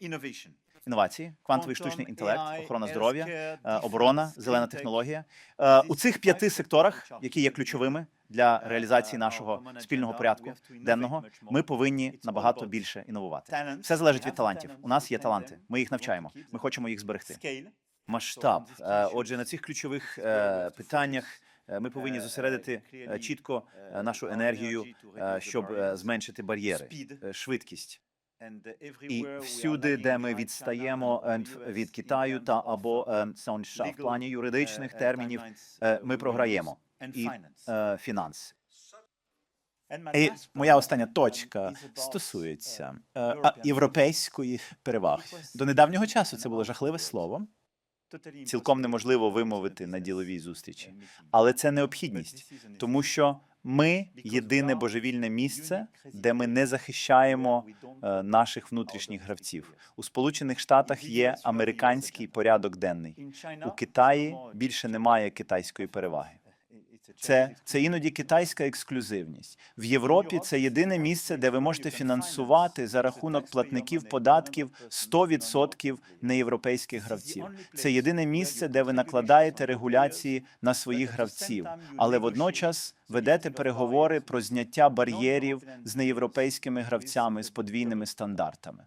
Innovation. інновації, квантовий штучний інтелект, охорона здоров'я, е, оборона, зелена технологія. Е, У цих п'яти секторах, які є ключовими для реалізації нашого спільного порядку денного, ми повинні набагато більше інновувати. Все залежить від талантів. У нас є таланти. Ми їх навчаємо. Ми хочемо їх зберегти. Масштаб. Е, Отже, на цих ключових е, питаннях. Е, Ми повинні зосередити е, чітко е, нашу енергію, щоб зменшити бар'єри, швидкість. І всюди, де ми відстаємо від Китаю та або США в плані юридичних термінів, ми програємо. І фінанс. І моя остання точка стосується європейської переваги. До недавнього часу це було жахливе слово, цілком неможливо вимовити на діловій зустрічі, але це необхідність, тому що ми єдине божевільне місце, де ми не захищаємо е, наших внутрішніх гравців. У Сполучених Штатах є американський порядок денний. У Китаї більше немає китайської переваги. Це, це іноді китайська ексклюзивність. В Європі це єдине місце, де ви можете фінансувати за рахунок платників податків 100% неєвропейських гравців. Це єдине місце, де ви накладаєте регуляції на своїх гравців, але водночас ведете переговори про зняття бар'єрів з неєвропейськими гравцями з подвійними стандартами.